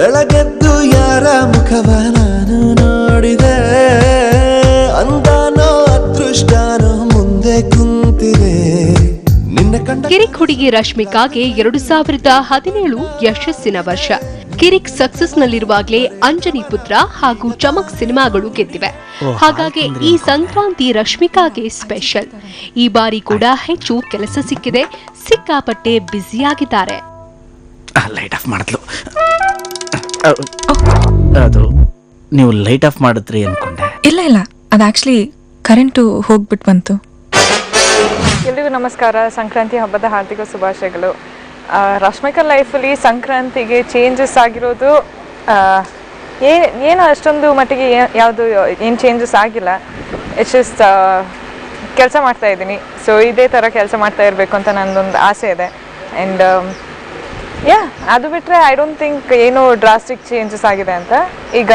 ಬೆಳಗೆದ್ದು ಯಾರ ಮುಖವ ನಾನು ನೋಡಿದೆ? ಅಂದಾನೋ ಅದೃಷ್ಟಾನೋ ಮುಂದೆ ಕುಂತಿದೆ. ನಿನ್ನ ಕಂಡ ಕಿರಿಕ್ ಹುಡುಗಿ ರಶ್ಮಿಕಾಗೆ ಎರಡು ಸಾವಿರದ ಹದಿನೇಳು ಯಶಸ್ಸಿನ ವರ್ಷ. ಕಿರಿಕ್ ಸಕ್ಸಸ್ ನಲ್ಲಿರುವಾಗಲೇ ಅಂಜನಿ ಪುತ್ರ ಹಾಗೂ ಚಮಕ್ ಸಿನಿಮಾಗಳು ಗೆದ್ದಿವೆ. ಹಾಗಾಗಿ ಈ ಸಂಕ್ರಾಂತಿ ರಶ್ಮಿಕಾಗೆ ಸ್ಪೆಷಲ್. ಈ ಬಾರಿ ಕೂಡ ಹೆಚ್ಚು ಕೆಲಸ ಸಿಕ್ಕಿದೆ. ಸಿಕ್ಕಾಪಟ್ಟೆ ಬ್ಯುಸಿಯಾಗಿದ್ದಾರೆ. ಲೈಟ್ ಆಫ್ ಮಾಡಿದ್ಲು. ಅದು ನೀವು ಲೈಟ್ ಆಫ್ ಮಾಡಿದ್ರಿ ಅನ್ಕೊಂಡೆ. ಇಲ್ಲ ಇಲ್ಲ. ಅದು ಆಕ್ಚುಲಿ ಕರೆಂಟು ಹೋಗ್ಬಿಟ್ಟು ಬಂತು. ಎಲ್ರಿಗೂ ನಮಸ್ಕಾರ. ಸಂಕ್ರಾಂತಿ ಹಬ್ಬದ ಹಾರ್ದಿಕ ಶುಭಾಶಯಗಳು. ಆ, ರಶ್ಮಿಕಾ ಲೈಫಲ್ಲಿ ಸಂಕ್ರಾಂತಿಗೆ ಚೇಂಜಸ್ ಆಗಿರೋದು ಏ ಏನು ಅಷ್ಟೊಂದು ಮಟ್ಟಿಗೆ ಯಾವುದು ಏನು ಚೇಂಜಸ್ ಆಗಿಲ್ಲ. ಇಟ್ಸ್ ಜಸ್ಟ್ ಕೆಲಸ ಮಾಡ್ತಾ ಇದ್ದೀನಿ. ಸೊ ಇದೇ ಥರ ಕೆಲಸ ಮಾಡ್ತಾ ಇರಬೇಕು ಅಂತ ನನ್ನದೊಂದು ಆಸೆ ಇದೆ. ಆ್ಯಂಡ್ ಯಾ ಅದು ಬಿಟ್ಟರೆ ಐ ಡೋಂಟ್ ಥಿಂಕ್ ಏನು ಡ್ರಾಸ್ಟಿಕ್ ಚೇಂಜಸ್ ಆಗಿದೆ ಅಂತ. ಈಗ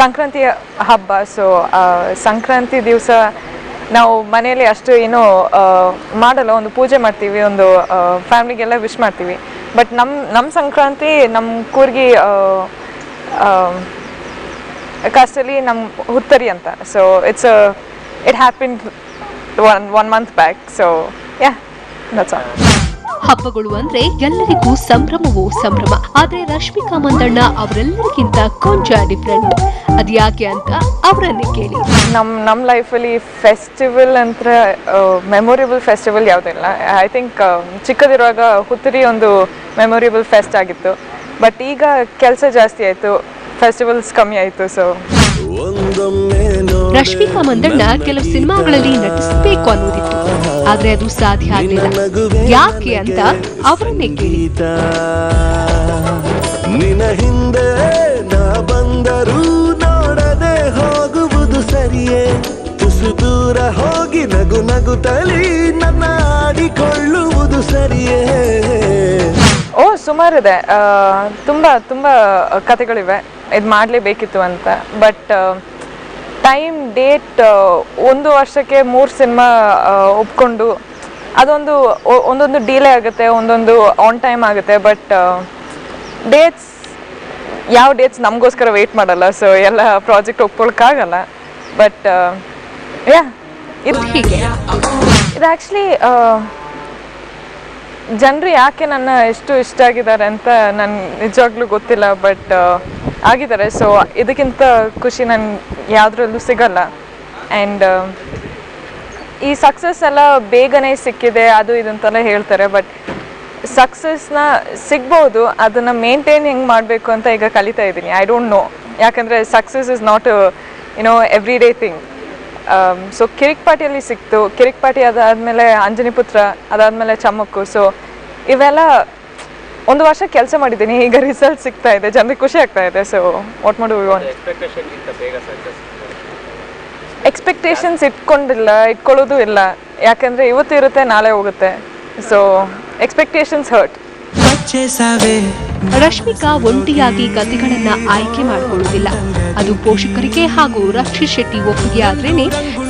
ಸಂಕ್ರಾಂತಿ ಹಬ್ಬ ಸೊ ಸಂಕ್ರಾಂತಿ ದಿವಸ ನಾವು ಮನೆಯಲ್ಲಿ ಅಷ್ಟು ಏನು ಮಾಡಲ್ಲ, ಒಂದು ಪೂಜೆ ಮಾಡ್ತೀವಿ, ಒಂದು ಫ್ಯಾಮ್ಲಿಗೆಲ್ಲ ವಿಶ್ ಮಾಡ್ತೀವಿ. ಬಟ್ ನಮ್ಮ ನಮ್ಮ ಸಂಕ್ರಾಂತಿ ನಮ್ಮ ಕೂರ್ಗಿ ಕಾಸ್ಟಲ್ಲಿ ನಮ್ಮ ಹುತ್ತರಿ ಅಂತ. So it's it happen one one month back so yeah that's all ಹಬ್ಬಗಳು ಅಂದ್ರೆ ಎಲ್ಲರಿಗೂ ಸಂಭ್ರಮವೋ ಸಂಭ್ರಮ. ಆದ್ರೆ ರಶ್ಮಿಕಾ ಮಂದಣ್ಣ ಅವರೆಲ್ಲರಿಗಿಂತ ಕೊಂಚ ಡಿಫ್ರೆಂಟ್ ಅದ್ಯಾಕೆ ಅಂತ ಅವರನ್ನೇ ಕೇಳಿ. ನಮ್ಮ ನಮ್ಮ ಲೈಫಲ್ಲಿ ಫೆಸ್ಟಿವಲ್ ಅಂತ ಮೆಮೊರೇಬಲ್ ಫೆಸ್ಟಿವಲ್ ಯಾವುದಿಲ್ಲ ಐ ಥಿಂಕ್ ಚಿಕ್ಕದಿರುವಾಗ ಹುತ್ತರಿ ಒಂದು ಮೆಮೊರೇಬಲ್ ಫೆಸ್ಟ್ ಆಗಿತ್ತು. ಬಟ್ ಈಗ ಕೆಲಸ ಜಾಸ್ತಿ ಆಯಿತು. ಫೆಸ್ಟಿವಲ್ಸ್ ಕಮ್ಮಿ ಆಯಿತು ಸೊ ರಶ್ಮಿಕಾ ಮಂದಣ್ಣ ಕೆಲವು ಸಿನಿಮಾಗಳಲ್ಲಿ ನಟಿಸಬೇಕು ಅನ್ನೋದಿತ್ತು. ಆದ್ರೆ ಅದು ಸಾಧ್ಯ ಆಗಲಿಲ್ಲ. ಯಾಕೆ ಅಂತ ಅವರನ್ನೇ ಕೇಳಿದ ನಿನ ಹಿಂದೆ ನಾ ಬಂದರೂ ನೋಡದೆ ಹೋಗುವುದು ಸರಿಯೇ. ತುಸು ದೂರ ಹೋಗಿ ನಗು ನಗುತ್ತಲಿ ನನ್ನ ಆಡಿಕೊಳ್ಳುವುದು ಸರಿಯೇ. ಸುಮಾರಿದೆ ತುಂಬ ತುಂಬ ಕತೆಗಳಿವೆ ಇದು ಮಾಡಲೇಬೇಕಿತ್ತು ಅಂತ. ಬಟ್ ಟೈಮ್ ಡೇಟ್ ಒಂದು ವರ್ಷಕ್ಕೆ ಮೂರು ಸಿನಿಮಾ ಒಪ್ಕೊಂಡು ಅದೊಂದು ಒಂದೊಂದು ಡಿಲೇ ಆಗುತ್ತೆ ಒಂದೊಂದು ಆನ್ ಟೈಮ್ ಆಗುತ್ತೆ. ಬಟ್ ಡೇಟ್ಸ್ ಯಾವ ಡೇಟ್ಸ್ ನಮಗೋಸ್ಕರ ವೆಯ್ಟ್ ಮಾಡಲ್ಲ. ಸೊ ಎಲ್ಲ ಪ್ರಾಜೆಕ್ಟ್ ಒಪ್ಕೊಳಕ್ಕಾಗಲ್ಲ ಬಟ್ ಯಾ ಇದು ಹೀಗೆ. ಇದು ಆ್ಯಕ್ಚುಲಿ ಜನರು ಯಾಕೆ ನನ್ನ ಎಷ್ಟು ಇಷ್ಟ ಆಗಿದ್ದಾರೆ ಅಂತ ನನ್ ನಿಜವಾಗ್ಲೂ ಗೊತ್ತಿಲ್ಲ ಬಟ್ ಆಗಿದ್ದಾರೆ. ಸೊ ಇದಕ್ಕಿಂತ ಖುಷಿ ನನ್ ಯಾವುದ್ರಲ್ಲೂ ಸಿಗಲ್ಲ. ಆ್ಯಂಡ್ ಈ ಸಕ್ಸಸ್ ಎಲ್ಲ ಬೇಗನೆ ಸಿಕ್ಕಿದೆ, ಅದು ಇದು ಅಂತೆಲ್ಲ ಹೇಳ್ತಾರೆ ಬಟ್ ಸಕ್ಸಸ್ನ ಸಿಗ್ಬೋದು, ಅದನ್ನು ಮೇಂಟೈನ್ ಹೆಂಗೆ ಮಾಡಬೇಕು ಅಂತ ಈಗ ಕಲಿತಾ ಇದ್ದೀನಿ. ಐ ಡೋಂಟ್ ನೋ ಯಾಕಂದರೆ success is not you know every day thing so ಕಿರಿಕ್ ಪಾಟಿಯಲ್ಲಿ ಸಿಕ್ತು. ಕಿರಿಕ್ ಪಾಟಿ ಅದಾದ್ಮೇಲೆ ಅಂಜನಿ ಪುತ್ರ ಅದಾದ್ಮೇಲೆ ಚಮ್ಮಕ್ಕು ಸೊ ಇವೆಲ್ಲ ಒಂದು ವರ್ಷ ಕೆಲಸ ಮಾಡಿದ್ದೀನಿ. ಈಗ ರಿಸಲ್ಟ್ ಸಿಗ್ತಾ ಇದೆ. ಜನರಿಗೆ ಖುಷಿ ಆಗ್ತಾ ಇದೆ. ಸೊ ವಾಟ್ ಮಾಡು ಎಕ್ಸ್ಪೆಕ್ಟೇಷನ್ಸ್ ಇಟ್ಕೊಂಡಿಲ್ಲ. ಇಟ್ಕೊಳ್ಳೋದು ಇಲ್ಲ. ಯಾಕಂದ್ರೆ ಇವತ್ತು ಇರುತ್ತೆ ನಾಳೆ ಹೋಗುತ್ತೆ. ಸೊ ಎಕ್ಸ್ಪೆಕ್ಟೇಷನ್ಸ್ ಹರ್ಟ್ ರಶ್ಮಿಕಾ ಒಂಟಿಯಾಗಿ ಕತೆಗಳನ್ನ ಆಯ್ಕೆ ಮಾಡಿಕೊಳ್ಳುವುದಿಲ್ಲ. ಅದು ಪೋಷಕರಿಗೆ ಹಾಗೂ ರಕ್ಷಿತ್ ಶೆಟ್ಟಿ ಒಪ್ಪಿಗೆ ಆದ್ರೇನೆ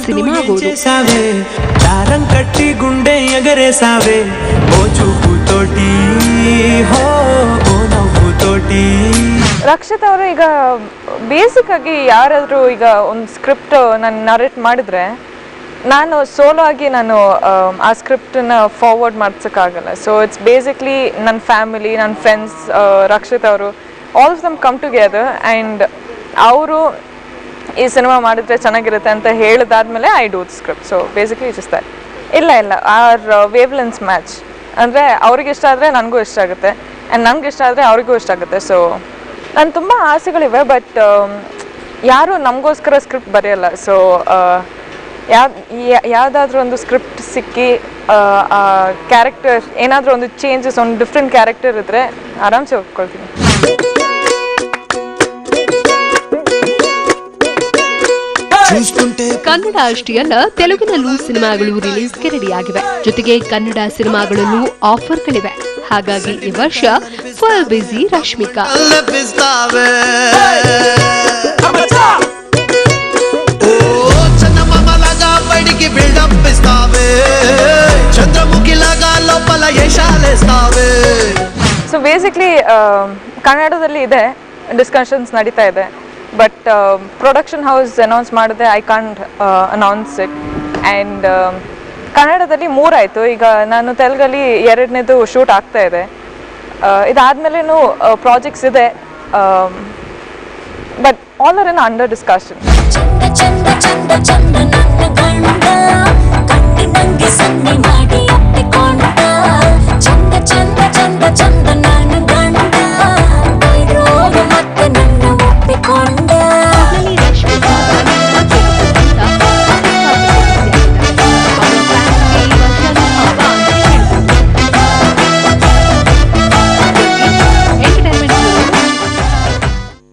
ಸಿನಿಮಾ ಕಟ್ಟಿ ಗುಂಡೆ ಎಗರೆ ಸಾವೆ. ತೋಟಿ ತೋಟಿ. ರಕ್ಷಿತ್ ಅವರು ಈಗ ಬೇಸಿಕ್ ಆಗಿ ಯಾರಾದರೂ ಈಗ ಒಂದು ಸ್ಕ್ರಿಪ್ಟ್ ನಾನು ನರೇಟ್ ಮಾಡಿದ್ರೆ ನಾನು ಸೋಲೋ ಆಗಿ ನಾನು ಆ ಸ್ಕ್ರಿಪ್ಟನ್ನ ಫಾರ್ವರ್ಡ್ ಮಾಡ್ಸೋಕ್ಕಾಗಲ್ಲ. ಸೊ ಇಟ್ಸ್ ಬೇಸಿಕ್ಲಿ ನನ್ನ ಫ್ಯಾಮಿಲಿ ನನ್ನ ಫ್ರೆಂಡ್ಸ್ ರಕ್ಷಿತ್ ಅವರು all of them come together and ಅವರು ಈ ಸಿನಿಮಾ ಮಾಡಿದ್ರೆ ಚೆನ್ನಾಗಿರುತ್ತೆ ಅಂತ ಹೇಳಿದಾದ್ಮೇಲೆ I do script so basically that ಇಲ್ಲ ಇಲ್ಲ ಆರ್ ವೇವ್ಲೆನ್ಸ್ ಮ್ಯಾಚ್ ಅಂದರೆ ಅವ್ರಿಗೆ ಇಷ್ಟ ಆದರೆ ನನಗೂ ಇಷ್ಟ ಆಗುತ್ತೆ ಆ್ಯಂಡ್ ನಂಗೆ ಇಷ್ಟ ಆದರೆ ಅವ್ರಿಗೂ ಇಷ್ಟ ಆಗುತ್ತೆ. ಸೊ ನಾನು ತುಂಬ ಆಸೆಗಳಿವೆ ಬಟ್ ಯಾರು ನಮಗೋಸ್ಕರ ಸ್ಕ್ರಿಪ್ಟ್ ಬರೆಯಲ್ಲ. ಸೊ ಯಾವ್ದು ಯಾವುದಾದ್ರೂ ಒಂದು ಸ್ಕ್ರಿಪ್ಟ್ ಸಿಕ್ಕಿ ಕ್ಯಾರೆಕ್ಟರ್ ಏನಾದರೂ ಒಂದು ಚೇಂಜಸ್ ಒಂದು ಡಿಫ್ರೆಂಟ್ ಕ್ಯಾರೆಕ್ಟರ್ ಇದ್ದರೆ ಆರಾಮ್ಸೆ ಒಪ್ಕೊಳ್ತೀನಿ. ಕನ್ನಡ ಅಷ್ಟೇ ಅಲ್ಲ ತೆಲುಗಿನಲ್ಲೂ ಸಿನಿಮಾಗಳು ರಿಲೀಸ್ಗೆ ರೆಡಿಯಾಗಿವೆ ಜೊತೆಗೆ ಕನ್ನಡ ಸಿನಿಮಾಗಳಲ್ಲೂ ಆಫರ್ಗಳಿವೆ ಹಾಗಾಗಿ ಈ ವರ್ಷ full busy Rashmika. So basically ಕನ್ನಡದಲ್ಲಿ ಇದೆ ಡಿಸ್ಕಷನ್ಸ್ ನಡೀತಾ ಇದೆ. ಬಟ್ ಪ್ರೊಡಕ್ಷನ್ ಹೌಸ್ ಅನೌನ್ಸ್ ಮಾಡಿದೆ I can't announce it and ಕನ್ನಡದಲ್ಲಿ ಮೂರಾಯಿತು. ಈಗ ನಾನು ತೆಲುಗಲ್ಲಿ ಎರಡನೇದು ಶೂಟ್ ಆಗ್ತಾ ಇದೆ. Uh, ಇದಾದಮೇಲೇನು ಪ್ರಾಜೆಕ್ಟ್ಸ್ uh, ಇದೆ. But all are in under discussion ಮಾಡಿ ta và chân